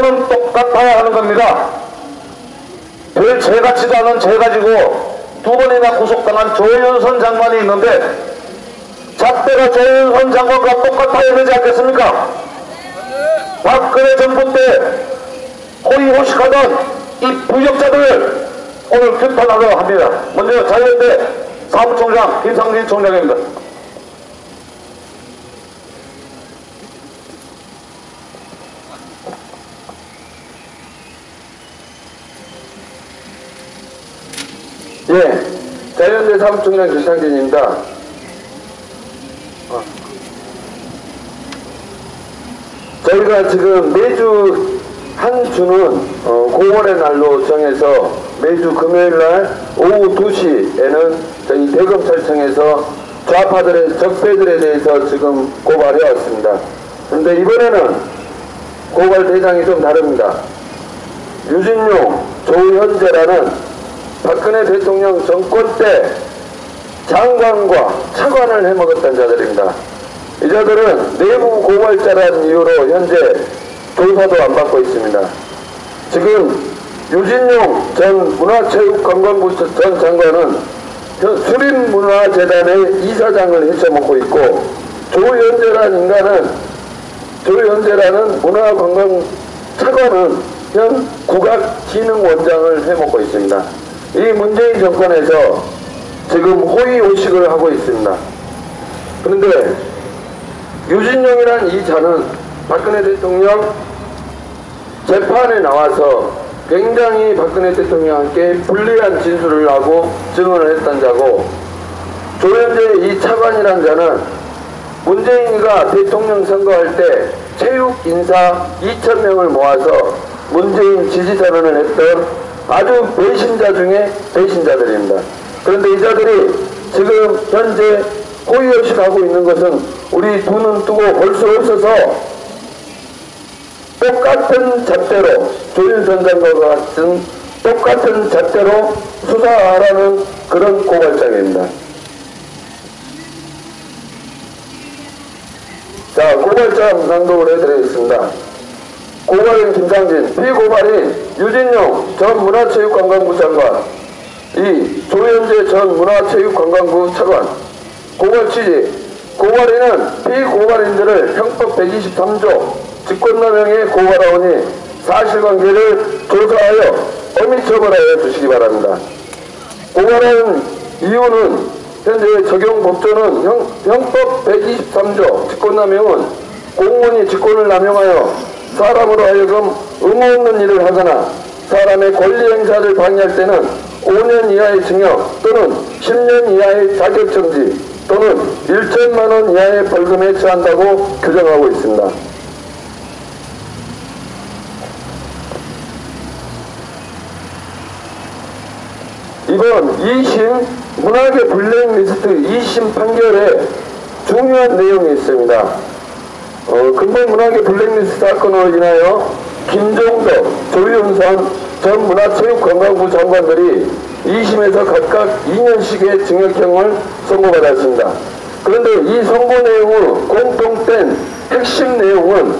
처벌은 똑같아야 하는 겁니다. 별 죄 같지도 않은 죄 가지고 두 번이나 구속당한 조윤선 장관이 있는데 잣대가 조윤선 장관과 똑같아야 되지 않겠습니까? 박근혜 정부 때 호의호식하던 이 부역자들을 오늘 규탄하려 합니다. 먼저 자유연대 사무총장 김상진 총장입니다. 예, 자연대 사무총장 김상진입니다. 어. 저희가 지금 매주 한 주는 어, 공원의 날로 정해서 매주 금요일 날 오후 2시에는 저희 대검찰청에서 좌파들의 적폐들에 대해서 지금 고발해 왔습니다. 그런데 이번에는 고발 대상이 좀 다릅니다. 유진용, 조현재라는 박근혜 대통령 정권 때 장관과 차관을 해먹었던 자들입니다. 이 자들은 내부 고발자라는 이유로 현재 조사도 안 받고 있습니다. 지금 유진용 전 문화체육관광부 전 장관은 수림문화재단의 이사장을 헤쳐먹고 있고 조현재라는 인간은 조현재라는 문화관광 차관은 현 국악기능원장을 해먹고 있습니다. 이 문재인 정권에서 지금 호의호식을 하고 있습니다. 그런데 유진용이란 이 자는 박근혜 대통령 재판에 나와서 굉장히 박근혜 대통령께 불리한 진술을 하고 증언을 했던 자고 조현재 이 차관이란 자는 문재인이가 대통령 선거할 때 체육 인사 2천명을 모아서 문재인 지지 선언을 했던 아주 배신자 중에 배신자들입니다. 그런데 이 자들이 지금 현재 호의 없이 가고 있는 것은 우리 두 눈 뜨고 볼 수 없어서 똑같은 잣대로 조윤선 장관과 같은 똑같은 잣대로 수사하라는 그런 고발장입니다. 자, 고발장 낭독을 해드리겠습니다. 고발인 김상진, 피고발인 유진용 전 문화체육관광부 장관, 이 조현재 전 문화체육관광부 차관, 고발 취지, 고발인은 피고발인들을 형법 123조 직권남용에 고발하오니 사실관계를 조사하여 엄히 처벌하여 주시기 바랍니다. 고발하는 이유는 현재 적용 법조는 형, 형법 123조 직권남용은 공무원이 직권을 남용하여 사람으로 하여금 의무 없는 일을 하거나 사람의 권리 행사를 방해할 때는 5년 이하의 징역 또는 10년 이하의 자격정지 또는 1천만 원 이하의 벌금에 처한다고 규정하고 있습니다. 이번 2심 문학의 블랙리스트 2심 판결에 중요한 내용이 있습니다. 어, 근본 문학의 블랙리스트 사건으로 인하여 김종덕, 조윤선 전 문화체육관광부 장관들이 2심에서 각각 2년씩의 징역형을 선고받았습니다. 그런데 이 선고 내용의 공통된 핵심 내용은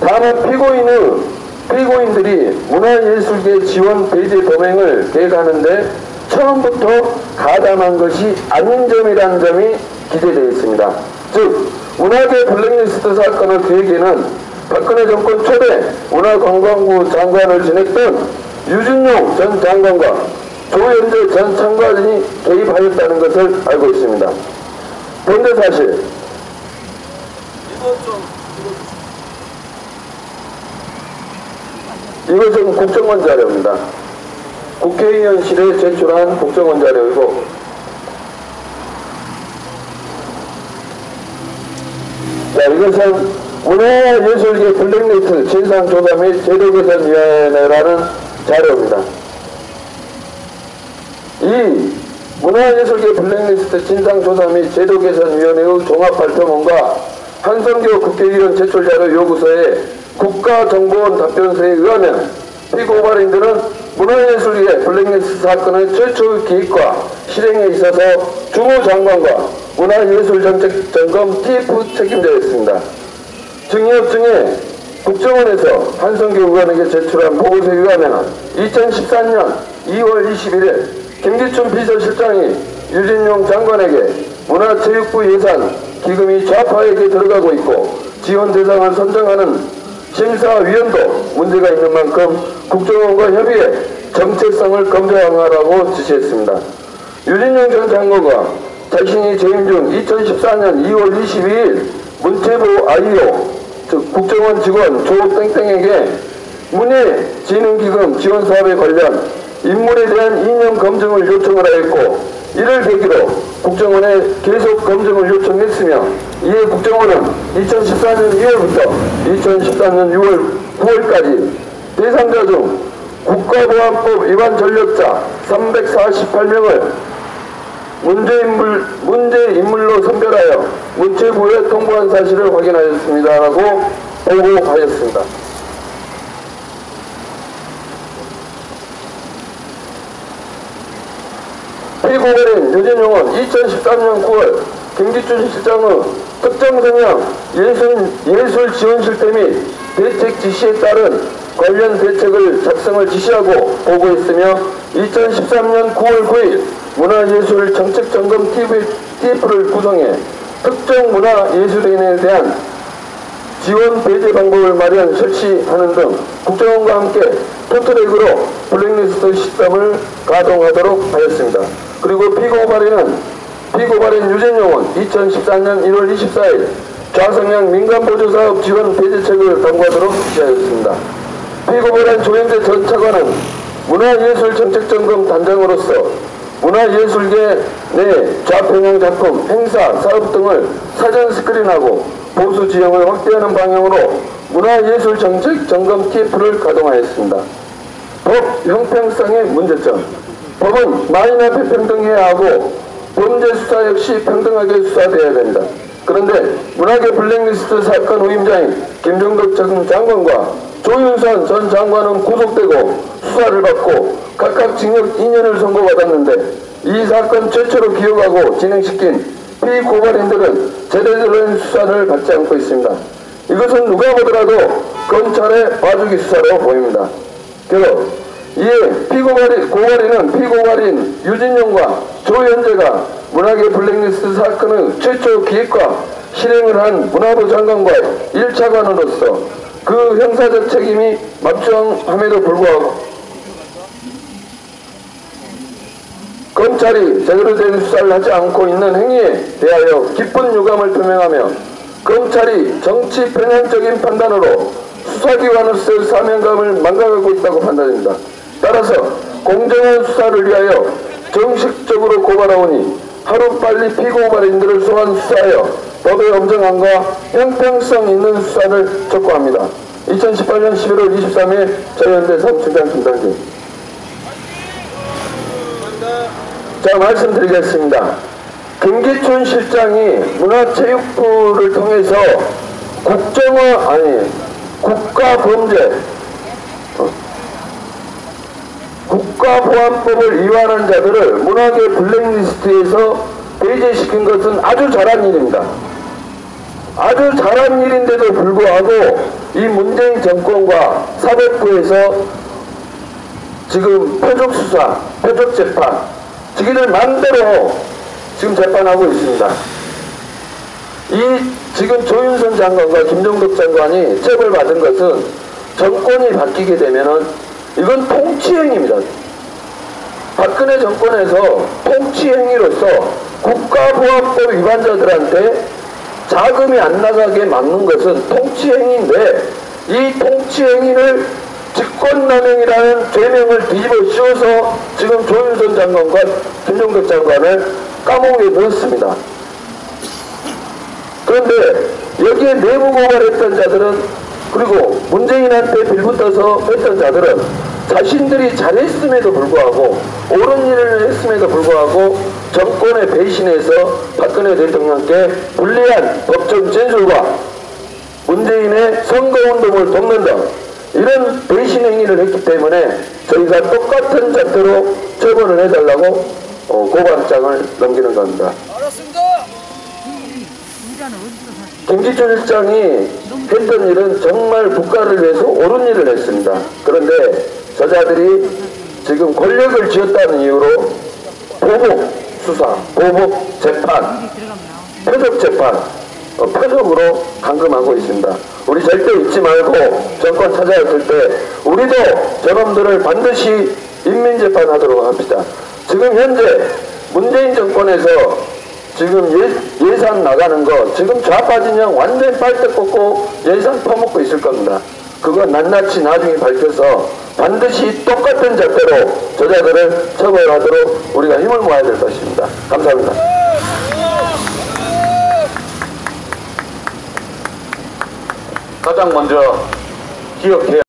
다만 피고인의 피고인들이 문화예술계 지원 배제 도맹을 계획하는데 처음부터 가담한 것이 아닌 점이라는 점이 기재되어 있습니다. 즉 문화계 블랙리스트 사건의 계획에는 박근혜 정권 초대 문화관광부 장관을 지냈던 유진용 전 장관과 조현재 전 장관이 개입하였다는 것을 알고 있습니다. 그런데 사실 이것은 국정원 자료입니다. 국회의원실에 제출한 국정원 자료이고 이것은 문화예술계 블랙리스트 진상조사 및 제도개선위원회라는 자료입니다. 이 문화예술계 블랙리스트 진상조사 및 제도개선위원회의 종합발표문과 한성교 국회의원 제출자료 요구서에 국가정보원 답변서에 의하면 피고발인들은 문화예술계 블랙리스트 사건의 최초의 기획과 실행에 있어서 주무 장관과 문화예술정책 점검 TF 책임자였습니다. 증여증에 국정원에서 한성규 의원에게 제출한 보고서에 의하면 2014년 2월 21일 김기춘 비서실장이 유진용 장관에게 문화체육부 예산 기금이 좌파에게 들어가고 있고 지원 대상을 선정하는 심사위원도 문제가 있는 만큼 국정원과 협의해 정체성을 검증하라고 지시했습니다. 유진용 전 장관과 자신이 재임 중 2014년 2월 22일 문체부 아이오 즉 국정원 직원 조땡땡에게 문예 진흥기금 지원 사업에 관련 인물에 대한 이념 검증을 요청을 하였고 이를 계기로 국정원에 계속 검증을 요청했으며 이에 국정원은 2014년 2월부터 2014년 6월 9월까지 대상자 중 국가보안법 위반 전력자 348명을 문제인물, 문제인물로 선별하여 문체부에 통보한 사실을 확인하였습니다 라고 보고하였습니다. 피고발인 유진용은 2013년 9월 김기춘 실장의 특정 성향 예술, 예술 지원 실태 및 대책 지시에 따른 관련 대책을 작성을 지시하고 보고했으며 2013년 9월 9일 문화예술 정책점검 TF를 구성해 특정 문화예술인에 대한 지원 배제 방법을 마련 설치하는 등 국정원과 함께 토트랙으로 블랙리스트 시스템을 가동하도록 하였습니다. 그리고 피고발인은 피고발인 유진용은 2014년 1월 24일 좌성향 민간보조사업 지원 배제책을 당부하도록 지시하였습니다. 피고발인 조현재 전 차관은 문화예술정책점검 단장으로서 문화예술계 내 좌평양 작품, 행사, 사업 등을 사전 스크린하고 보수 지형을 확대하는 방향으로 문화예술 정책 점검 TF를 가동하였습니다. 법 형평성의 문제점 법은 만인 앞에 평등해야 하고 범죄 수사 역시 평등하게 수사되어야 됩니다. 그런데 문화계 블랙리스트 사건 후임자인 김정덕 전 장관과 조윤선 전 장관은 구속되고 수사를 받고 각각 징역 2년을 선고받았는데 이 사건 최초로 기억하고 진행시킨 피고발인들은 제대로 된 수사를 받지 않고 있습니다. 이것은 누가 보더라도 검찰의 봐주기 수사로 보입니다. 결국 이에 피고발인, 고발인은 피고발인 유진용과 조현재가 문화계 블랙리스트 사건의 최초 기획과 실행을 한 문화부 장관과 1차관으로서 그 형사적 책임이 막중함에도 불구하고 검찰이 제대로 된 수사를 하지 않고 있는 행위에 대하여 깊은 유감을 표명하며 검찰이 정치 편향적인 판단으로 수사기관으로서의 사명감을 망각하고 있다고 판단합니다. 따라서 공정한 수사를 위하여 정식적으로 고발하오니 하루빨리 피고발인들을 소환 수사하여 법의 엄정함과 형평성 있는 수사를 촉구합니다. 2018년 11월 23일 저현대 삼충장 김 자 말씀드리겠습니다. 김기춘 실장이 문화체육부를 통해서 국정화 아니 국가범죄 어, 국가보안법을 위반한 자들을 문화계 블랙리스트에서 배제시킨 것은 아주 잘한 일입니다. 아주 잘한 일인데도 불구하고 이 문재인 정권과 사법부에서 지금 표적수사, 표적재판, 지기들 마음대로 지금 재판하고 있습니다. 이 지금 조윤선 장관과 김정덕 장관이 처벌받은 것은 정권이 바뀌게 되면은 이건 통치행위입니다. 박근혜 정권에서 통치행위로서 국가보안법 위반자들한테 자금이 안 나가게 막는 것은 통치행위인데 이 통치행위를 직권남용이라는 죄명을 뒤집어 씌워서 지금 조윤선 장관과 김종덕 장관을 감옥에 넣었습니다. 그런데 여기에 내부 고발했던 자들은 그리고 문재인한테 빌붙어서 했던 자들은 자신들이 잘했음에도 불구하고 옳은 일을 했음에도 불구하고 정권의 배신해서 박근혜 대통령께 불리한 법정 진술과 문재인의 선거운동을 돕는다. 이런 배신 행위를 했기 때문에 저희가 똑같은 잣대로 처벌을 해달라고 어, 고발장을 넘기는 겁니다. 알았습니다. 김기춘 실장이 했던 일은 정말 국가를 위해서 옳은 일을 했습니다. 그런데 저자들이 지금 권력을 쥐었다는 이유로 보복 수사, 보복 재판, 표적 재판, 어, 표적으로 감금하고 있습니다. 우리 절대 잊지 말고 정권 찾아왔을 때 우리도 저놈들을 반드시 인민재판하도록 합시다. 지금 현재 문재인 정권에서 지금 예, 산 나가는 거 지금 좌파 진영 완전 빨대 꽂고 예산 퍼먹고 있을 겁니다. 그거 낱낱이 나중에 밝혀서 반드시 똑같은 잣대로 저자들을 처벌하도록 우리가 힘을 모아야 될 것입니다. 감사합니다. 가장 먼저 기억해야